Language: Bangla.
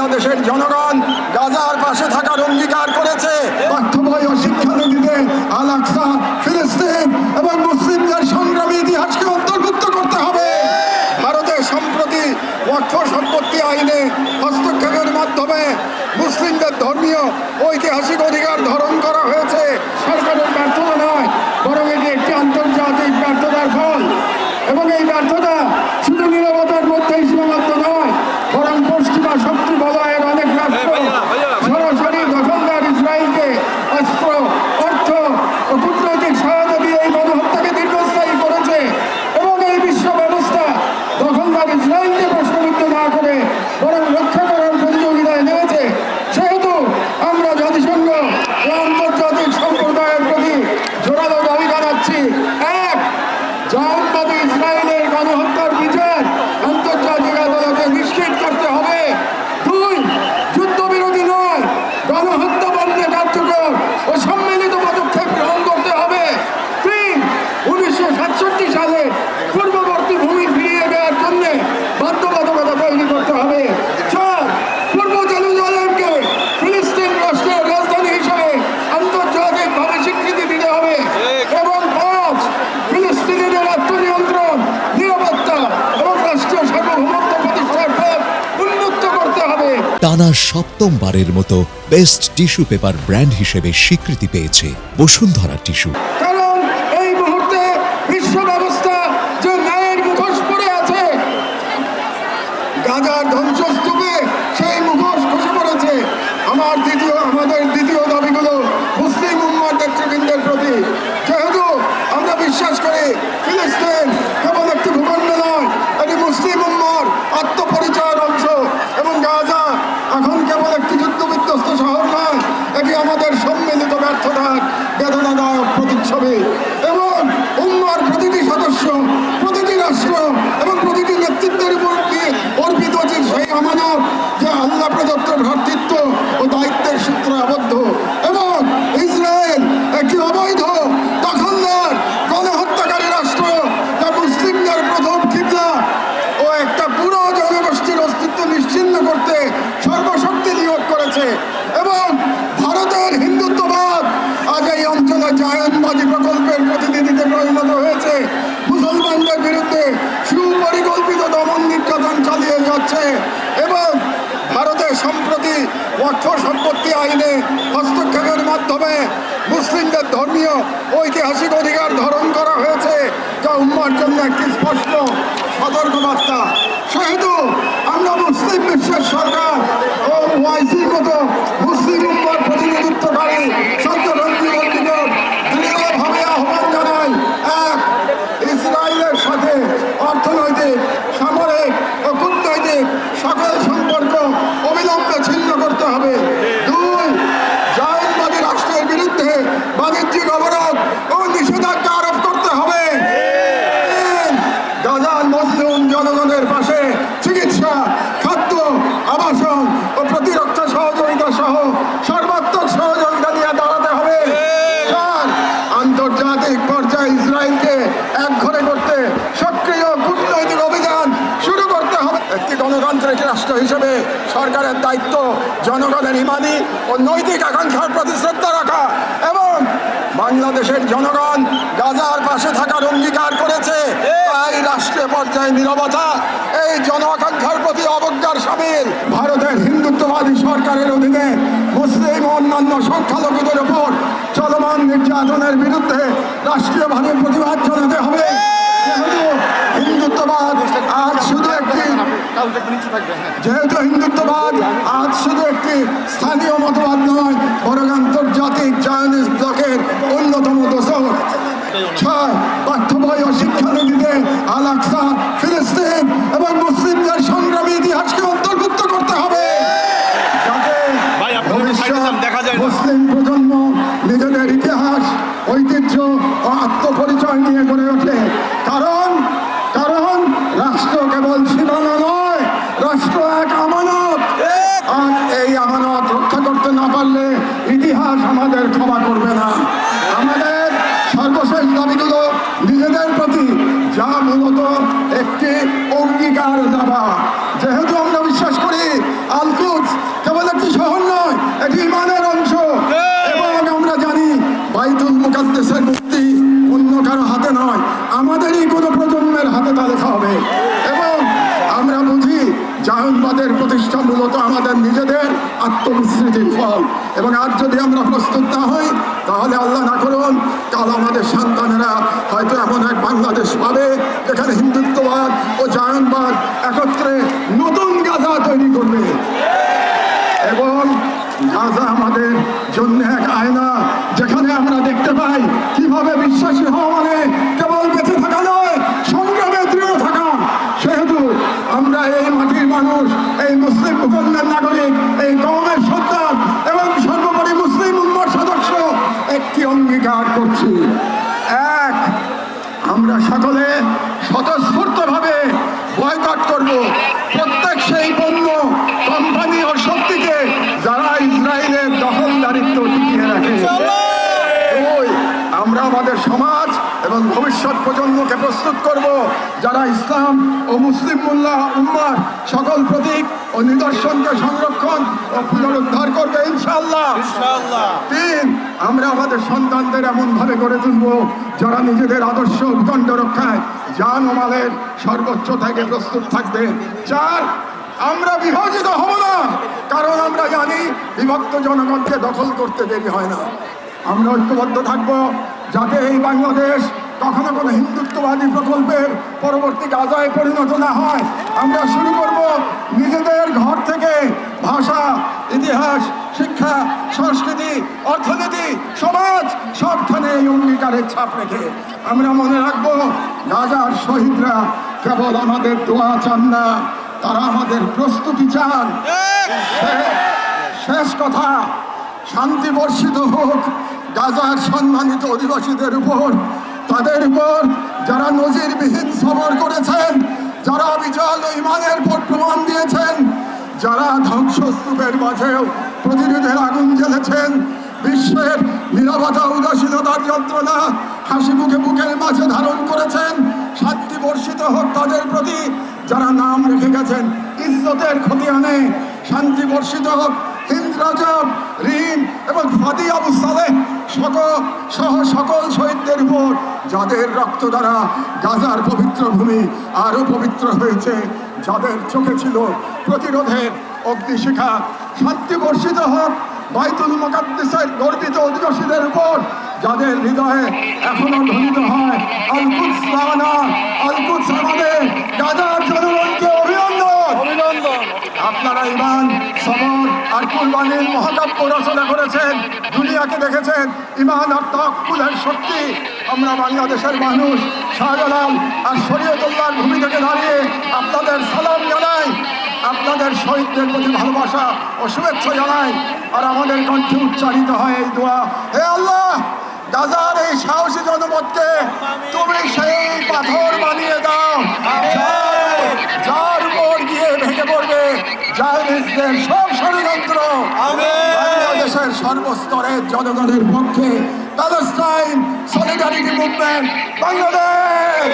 বাংলাদেশের জনগণ গাজার পাশে থাকার অঙ্গীকার করেছে। ও শিক্ষানীতিতে ফিলিস্তিন এবং মুসলিমদের সংগ্রামী ইতিহাসকে অন্তর্ভুক্ত করতে হবে। ভারতে সম্প্রতি অর্থ সম্পত্তি আইনে হস্তক্ষেপের মাধ্যমে মুসলিমদের ধর্মীয়, ঐতিহাসিক অধিকার টানা সপ্তমবারের মতো বেস্ট টিস্যু পেপার ব্র্যান্ড হিসেবে স্বীকৃতি পেয়েছে বসুন্ধরা টিস্যু সম্প্রতি অর্থ সম্পত্তি আইনে হস্তক্ষেপের মাধ্যমে মুসলিমদের ধর্মীয় ঐতিহাসিক অধিকার ধারণ করা হয়েছে, যা উম্মার জন্য একটি স্পষ্ট সতর্কবার্তা। সেহেতু আমরা মুসলিম বিশ্বের সরকার ও ইমানি ও নৈতিক আকাঙ্ক্ষার প্রতি শ্রদ্ধা রাখা এবং বাংলাদেশের জনগণ গাজার পাশে থাকার অঙ্গীকার করেছে, তাই রাষ্ট্রীয় পর্যায়ে নিরবতা, এই জন আকাঙ্ক্ষার প্রতি অবজ্ঞার সামিল। ভারতের হিন্দুত্ববাদী সরকারের অধীনে মুসলিম ও অন্যান্য সংখ্যালঘুদের ওপর চলমান নির্যাতনের বিরুদ্ধে রাষ্ট্রীয়ভাবে প্রতিবাদ জানাতে হবে। যেহেতু হিন্দুত্ববাদ আজ শুধু একটি স্থানীয় মতবাদ নয়, বরং আন্তর্জাতিক জায়নিস্ট ব্লকের অন্যতম দোষ ছয় পাঠ্য বই মূলত আমাদের নিজেদের আত্মবিস্মৃতির ফল। এবং আজ যদি আমরা প্রস্তুত না হই, তাহলে আল্লাহ না করুন, কাল আমাদের সন্তানেরা হয়তো এমন এক বাংলাদেশ পাবে, যেখানে হিন্দুত্ববাদ ও জায়নবাদ একত্রে নতুন গাজা তৈরি করবে। এবং গাজা আমাদের জন্য এক আয়না যেখানে আমরা দেখতে পাই কীভাবে বিশ্বাসী হওয়া মানে কেবল বেঁচে থাকা নয় সংগ্রামে দৃঢ় থাকা সেহেতু আমরা এই মাটির মানুষ এই মুসলিম ভূখণ্ডের নাগরিক এই কমের সন্তান এবং সর্বোপরি মুসলিম উম্মার সদস্য একটি অঙ্গীকার করছি এক আমরা সকলে স্বতঃস্ফূর্তভাবে করব প্রত্যেক সেই পণ্য কোম্পানি ও শক্তিকে যারা ইসরায়েলের দখলদারিত্ব টিকিয়ে রাখে। আমরা আমাদের সমাজ এবং ভবিষ্যৎ প্রজন্মকে প্রস্তুত করব যারা ইসলাম ও মুসলিম মোল্লা উম্মার সকল প্রতীক ও নিদর্শনকে সংরক্ষণ ও পুনরুদ্ধার করবে ইনশাআল্লাহ। তিন আমরা আমাদের সন্তানদের এমনভাবে গড়ে তুলব যারা নিজেদের আদর্শ ভূখণ্ড রক্ষায় জান ও মালের সর্বোচ্চ থেকে প্রস্তুত থাকবে। চার আমরা বিভাজিত হব না কারণ আমরা জানি বিভক্ত জনগণকে দখল করতে দেরি হয় না। আমরা ঐক্যবদ্ধ থাকব যাতে এই বাংলাদেশ কখনো কোনো হিন্দুত্ববাদী প্রকল্পের পরবর্তী গাজায় পরিণত না হয়। আমরা শুরু করব নিজেদের ঘর থেকে। ভাষা, ইতিহাস, শিক্ষা, সংস্কৃতি, অর্থনীতি, সমাজ, সবখানে এই অঙ্গীকারের ছাপ রেখে আমরা মনে রাখব, গাজার শহীদরা কেবল আমাদের দোয়া চান না, তারা আমাদের প্রস্তুতি চান। শেষ কথা শান্তি বর্ষিত হোক, গাজার সম্মানিত অধিবাসীদের উপর তাদের উপর যারা নজিরবিহীন সবর করেছেন, যারা বিচল ও ইমানের ভোট প্রমাণ দিয়েছেন, যারা ধ্বংসস্তূপের মাঝেও প্রতিরোধের আগুন জ্বেলেছেন, বিশ্বের নিরাপত্তা উদাসীনতার যন্ত্রণা হাসি মুখে বুকের মাঝে ধারণ করেছেন শান্তি বর্ষিত হোক তাদের প্রতি যারা নাম রেখে গেছেন, ইজ্জতের ক্ষতি আনে, শান্তি বর্ষিত হোক, হিন্দ রিম এবং ফাদি আবু সালেহ সকল সহ সকল শহীদদের উপর যাদের রক্ত দ্বারা গাজার পবিত্র ভূমি আরও পবিত্র হয়েছে, যাদের চোখে ছিল প্রতিরোধের অগ্নিশিখা শান্তি বর্ষিত হোক, বাইতুল মোকাদ্দেশের গর্বিত অধিবাসীদের উপর যাদের হৃদয়ে এখনও ধ্বনিত হয় আলকুৎস রানা আলকুৎস আমাদের গাজার জনগণকে অভিনন্দন। অভিনন্দন। আপনারা ইমান সবর আর কুরবানির মহাকাব্য রচনা করেছেন দুনিয়াকে দেখেছেন ইমান আর তাকুলের শক্তি। আমরা বাংলাদেশের মানুষ শাহজালাল আর শরীয়তুল্লাহর ভূমি থেকে দাঁড়িয়ে আপনাদের সালাম জানাই আপনাদের শহীদদের প্রতি ভালোবাসা ও শুভেচ্ছা জানাই আর আমাদের কণ্ঠে উচ্চারিত হয় এই দোয়া। হে আল্লাহ! গাজার এই সাহসী জনপদকে তুমি সেই পাথর বানিয়ে দাও যার- উপর গিয়ে ভেঙে পড়বে জাহিদের সব ষড়যন্ত্র। বাংলাদেশের সর্বস্তরের জনগণের পক্ষে প্যালেস্টাইন সলিডারিটি মুভমেন্ট বাংলাদেশ